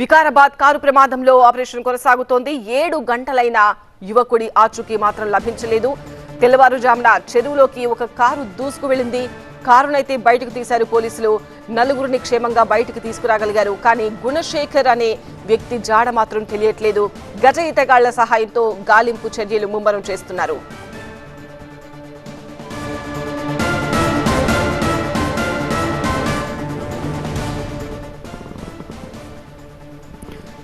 Vikarabad car ప్రమాదంలో operation కొనసాగుతోంది. ఏడు గంటలైన యువకుడి ఆచూకీ మాత్రం లభించలేదు. తెల్లవారుజామున చెరువులోకి ఒక కారు దూసుకు వెళ్ళింది. కారునైతే బయటకు తీశారు పోలీసులు. నలుగురిని క్షేమంగా బయటకు తీసుకురాగలిగారు. కానీ గుణశేఖర్ అనే వ్యక్తి జాడ మాత్రం తెలియట్లేదు. గజ ఈతగాళ్ళ సహాయంతో గాలింపు చర్యలు ముమ్మరం చేస్తున్నారు.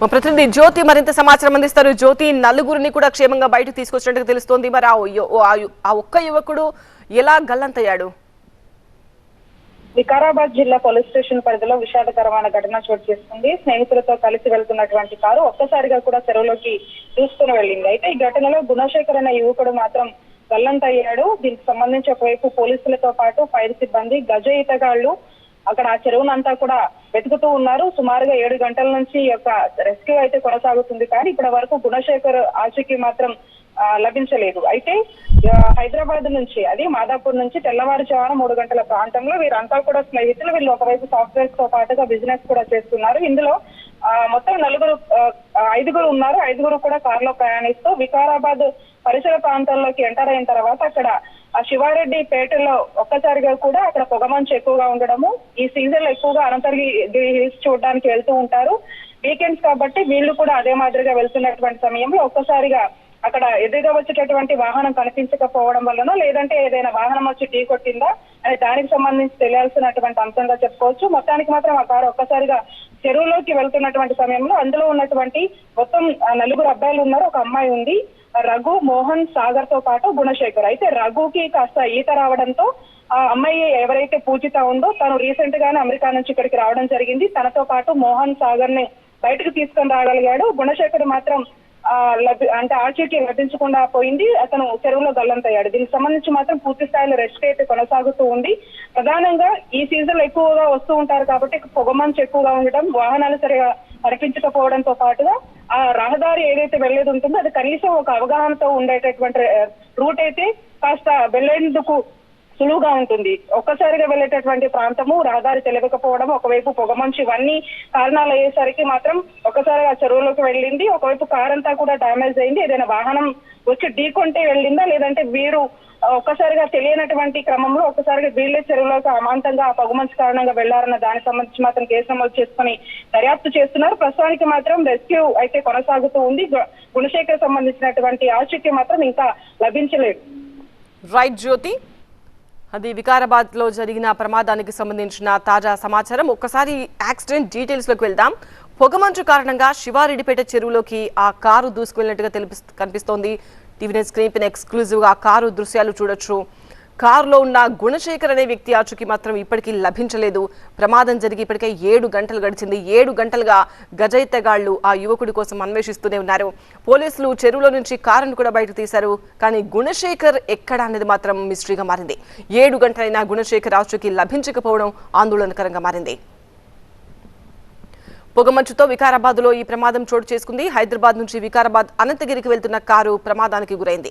మా ప్రతినిధి జ్యోతి మరింత సమాచారం అందిస్తారు. జ్యోతి నలుగురిని కూడా క్షేమంగా బయటకు తీసుకొచ్చినట్టుగా తెలుస్తోంది. మరి ఆ ఆ ఒక్క యువకుడు ఎలా గల్లంతయ్యాడు? వికారాబాద్ జిల్లా పోలీస్ స్టేషన్ పరిధిలో విషాదకరమైన ఘటన చోటు చేసుకుంది. స్నేహితులతో కలిసి వెళ్తున్నటువంటి కారు ఒక్కసారిగా కూడా చెరువులోకి దూసుకుని వెళ్ళింది. అయితే ఈ ఘటనలో గుణశేఖర్ అనే యువకుడు మాత్రం గల్లంతయ్యాడు. దీనికి సంబంధించి ఒకవైపు పోలీసులతో పాటు ఫైర్ సిబ్బంది గజ ఈతగాళ్ళు అక్కడ ఆ చెరువునంతా కూడా వెతుకుతూ ఉన్నారు. సుమారుగా ఏడు గంటల నుంచి యొక్క రెస్క్యూ అయితే కొనసాగుతుంది. కానీ ఇప్పటి వరకు గుణశేఖర్ ఆచూకీ మాత్రం లభించలేదు. అయితే హైదరాబాద్ నుంచి అది మాదాపూర్ నుంచి తెల్లవారుజామున మూడు గంటల ప్రాంతంలో వీరంతా కూడా స్నేహితులు. వీళ్ళు ఒకవైపు సాఫ్ట్వేర్తో పాటుగా బిజినెస్ కూడా చేస్తున్నారు. ఇందులో ఆ, మొత్తం నలుగురు ఐదుగురు ఉన్నారు. ఐదుగురు కూడా కారులో ప్రయాణిస్తూ వికారాబాద్ పరిసర ప్రాంతాల్లోకి ఎంటర్ అయిన తర్వాత అక్కడ ఆ శివారెడ్డి పేటలో ఒక్కసారిగా కూడా అక్కడ పొగమంచు ఎక్కువగా ఉండడము ఈ సీజన్లో ఎక్కువగా అనంతగిరి హిల్స్ చూడడానికి వెళ్తూ ఉంటారు. వీకెండ్స్ కాబట్టి వీళ్ళు కూడా అదే మాదిరిగా వెళ్తున్నటువంటి సమయంలో ఒక్కసారిగా అక్కడ ఎదురుగా వచ్చేటటువంటి వాహనం కనిపించకపోవడం వల్లనో లేదంటే ఏదైనా వాహనం వచ్చి ఢీ కొట్టిందా అని దానికి సంబంధించి తెలియాల్సినటువంటి అంశంగా చెప్పుకోవచ్చు. మొత్తానికి మాత్రం ఆ కారు ఒక్కసారిగా చెరువులోకి వెళ్తున్నటువంటి సమయంలో అందులో ఉన్నటువంటి మొత్తం నలుగురు అబ్బాయిలు ఉన్నారు. ఒక అమ్మాయి ఉంది. రఘు మోహన్ సాగర్తో పాటు గుణశేఖర్. అయితే రఘుకి కాస్త ఈత రావడంతో ఆ అమ్మాయి ఎవరైతే పూజిత ఉందో తను రీసెంట్ గానే అమెరికా నుంచి ఇక్కడికి రావడం జరిగింది. తనతో పాటు మోహన్ సాగర్ని బయటకు తీసుకొని రాగలిగాడు. గుణశేఖర్ మాత్రం ఆ, లభి అంటే ఆచూకీ లభించకుండా పోయింది. అతను చెరువులో గల్లంతయ్యాడు. దీనికి సంబంధించి మాత్రం పూర్తి స్థాయిలో రెస్క్యూ అయితే కొనసాగుతూ ఉంది. ప్రధానంగా ఈ సీజన్లో ఎక్కువగా వస్తూ ఉంటారు కాబట్టి పొగమంచు ఎక్కువగా ఉండడం వాహనాలు సరిగా కనిపించకపోవడంతో పాటుగా ఆ రహదారి ఏదైతే వెళ్ళేది ఉంటుందో అది కనీసం ఒక అవగాహనతో ఉండేటటువంటి రూట్ అయితే కాస్త వెళ్ళేందుకు సులువుగా ఉంటుంది. ఒక్కసారిగా వెళ్ళేటటువంటి ప్రాంతము రహదారి తెలియకపోవడం ఒకవైపు పొగమంచి ఇవన్నీ కారణాలు అయ్యేసరికి మాత్రం ఒకసారిగా చెరువులోకి వెళ్ళింది. ఒకవైపు కార్ అంతా కూడా డామేజ్ అయింది. ఏదైనా వాహనం వచ్చి ఢీకొంటే వెళ్ళిందా? లేదంటే వీరు ఒక్కసారిగా తెలియనటువంటి క్రమంలో ఒక్కసారిగా వీళ్ళే చెరువులోకి అమాంతంగా ఆ పొగమంచు కారణంగా వెళ్ళారన్న దానికి సంబంధించి మాత్రం కేసు నమోదు చేసుకుని దర్యాప్తు చేస్తున్నారు. ప్రస్తుతానికి మాత్రం రెస్క్యూ అయితే కొనసాగుతూ ఉంది. గుణశేఖర్ సంబంధించినటువంటి ఆచూకీ మాత్రం ఇంకా లభించలేదు. రైట్ జ్యోతి అది వికారాబాద్లో జరిగిన ప్రమాదానికి సంబంధించిన తాజా సమాచారం. ఒక్కసారి యాక్సిడెంట్ డీటెయిల్స్లోకి వెళ్దాం. పొగమంచు కారణంగా శివారెడ్డిపేట చెరువులోకి ఆ కారు దూసుకువెళ్ళినట్టుగా తెలిపి కనిపిస్తోంది. టీవీ స్క్రీన్ పైన ఎక్స్క్లూజివ్గా కారు దృశ్యాలు చూడొచ్చు. కారులో ఉన్న గుణశేఖర్ అనే వ్యక్తి ఆచూకీ మాత్రం ఇప్పటికీ లభించలేదు. ప్రమాదం జరిగి ఇప్పటికే ఏడు గంటలు గడిచింది. ఏడు గంటలుగా గజైతగాళ్ళు ఆ యువకుడి కోసం అన్వేషిస్తూనే ఉన్నారు. పోలీసులు చెరువులో నుంచి కారును కూడా బయటకు తీశారు. కానీ గుణశేఖర్ ఎక్కడ అనేది మాత్రం మిస్టరీగా మారింది. ఏడు గంటలైనా గుణశేఖర్ ఆచూకీ లభించకపోవడం ఆందోళనకరంగా మారింది. పొగమంచుతో వికారాబాద్లో ఈ ప్రమాదం చోటు చేసుకుంది. హైదరాబాద్ నుంచి వికారాబాద్ అనంతగిరికి వెళ్తున్న కారు ప్రమాదానికి గురైంది.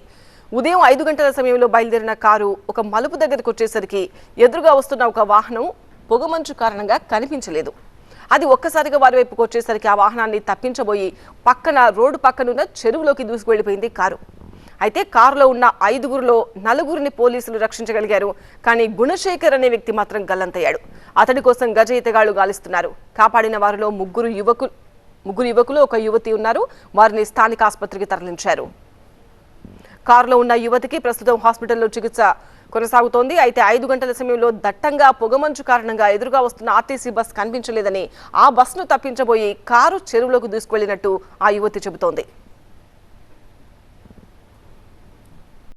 ఉదయం ఐదు గంటల సమయంలో బయలుదేరిన కారు ఒక మలుపు దగ్గరకు వచ్చేసరికి ఎదురుగా వస్తున్న ఒక వాహనం పొగమంచు కారణంగా కనిపించలేదు. అది ఒక్కసారిగా వారి వైపుకు వచ్చేసరికి ఆ వాహనాన్ని తప్పించబోయి పక్కన రోడ్డు పక్కనున్న చెరువులోకి దూసుకు వెళ్ళిపోయింది కారు. అయితే కారులో ఉన్న ఐదుగురులో నలుగురిని పోలీసులు రక్షించగలిగారు. కానీ గుణశేఖర్ అనే వ్యక్తి మాత్రం గల్లంతయ్యాడు. అతడి కోసం గజ ఈతగాళ్ళు గాలిస్తున్నారు. కాపాడిన వారిలో ముగ్గురు యువకులు ముగ్గురు యువకులు ఒక యువతి ఉన్నారు. వారిని స్థానిక ఆసుపత్రికి తరలించారు. కారులో ఉన్న యువతికి ప్రస్తుతం హాస్పిటల్లో చికిత్స కొనసాగుతోంది. అయితే ఐదు గంటల సమయంలో దట్టంగా పొగమంచు కారణంగా ఎదురుగా వస్తున్న ఆర్టీసీ బస్ కనిపించలేదని ఆ బస్ను తప్పించబోయి కారు చెరువులోకి దూసుకువెళ్ళినట్టు ఆ యువతి చెబుతోంది.